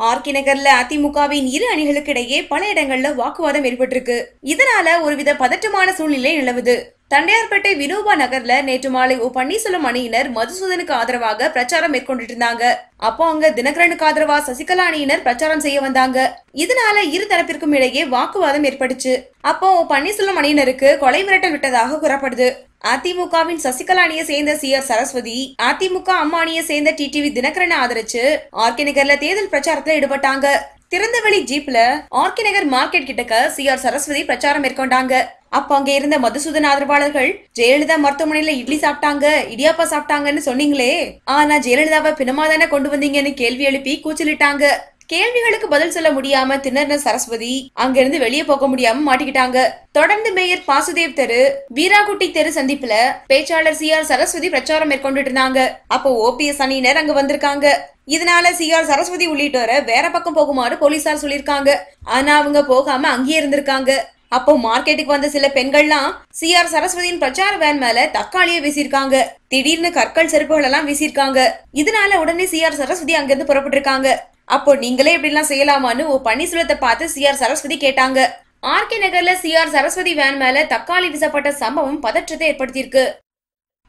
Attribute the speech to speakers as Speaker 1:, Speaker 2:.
Speaker 1: RK நகர்ல அதிமுகவின் இரு அணிகளுக்கு இடையே பல இடங்கள்ல வாக்குவாதம் ஏற்பட்டிருக்கு. இதனால ஒருவித பதற்றமான சூழ்நிலை நிலவுது. தண்டையார்பேட்டை வினோபா நகர்ல நேற்று மாலை ஓ பன்னீர்செல்வம் அணியினர் மதுசூதனுக்கு ஆதரவாக பிரச்சாரம் மேற்கொண்டுட்டு இருந்தாங்க அப்போ அங்க தினகரனுக்கு ஆதரவா சசிகலா அணியினர் பிரச்சாரம் செய்ய வந்தாங்க. இதனால இரு தரப்பிற்கும் இடையே வாக்குவாதம் ஏற்பட்டுச்சு. அப்போ ஓ பன்னீர்செல்வம் அணியினருக்கு கொலை மிரட்டல் விட்டதாக கூறப்படுது. அதிமுகவின் சசிகலா அணியை சேர்ந்த சி ஆர் சரஸ்வதி அதிமுக அம்மா அணியை சேர்ந்த டிடிவி தினகரனை ஆதரிச்சு ஆர்கே நகர்ல தேர்தல் பிரச்சாரத்துல ஈடுபட்டாங்க. திறந்தவெளி ஜீப்ல ஆர்கே நகர் மார்க்கெட் கிட்டக்க சி ஆர் சரஸ்வதி பிரச்சாரம் மேற்கொண்டாங்க. அப்ப அங்க இருந்த மதுசூதன் ஆதரவாளர்கள் ஜெயலலிதா மருத்துவமனையில இட்லி சாப்பிட்டாங்க இடியாப்பா சாப்பிட்டாங்கன்னு சொன்னீங்களே. ஆனா ஜெயலலிதாவை பிணமா தானே கொண்டு வந்தீங்கன்னு கேள்வி எழுப்பி கூச்சலிட்டாங்க. கேள்விகளுக்கு பதில் சொல்ல முடியாம திணறின சரஸ்வதி அங்கிருந்து வெளியே போக முடியாம மாட்டிக்கிட்டாங்க. தொடர்ந்து மேயர் பாசுதேவ் தெரு வீராகுட்டி தெரு சந்திப்புல பேச்சாளர் சி ஆர் சரஸ்வதி பிரச்சாரம் மேற்கொண்டுட்டு இருந்தாங்க. அப்போ ஓபிஎஸ் அணியினர் அங்க வந்திருக்காங்க. இதனால சி ஆர் சரஸ்வதி உள்ளிட்டோரை வேற பக்கம் போகுமாறு போலீசார் சொல்லியிருக்காங்க. ஆனா அவங்க போகாம அங்கேயே இருந்திருக்காங்க. அப்போ மார்க்கெட்டுக்கு வந்த சில பெண்கள்லாம் சி ஆர் சரஸ்வதியின் பிரச்சார வேன் மேல தக்காளிய வீசியிருக்காங்க. திடீர்னு கற்கள் செருப்புகள் எல்லாம் வீசியிருக்காங்க. இதனால உடனே சி ஆர் சரஸ்வதி அங்கிருந்து புறப்பட்டிருக்காங்க. அப்போ நீங்களே இப்படி எல்லாம் செய்யலாமான்னு ஓ பன்னீர்செல்வத்தை பார்த்து சி ஆர் சரஸ்வதி கேட்டாங்க. ஆர்கே நகர்ல சி ஆர் சரஸ்வதி வேன் மேல தக்காளி வீசப்பட்ட சம்பவம் பதற்றத்தை ஏற்படுத்தியிருக்கு.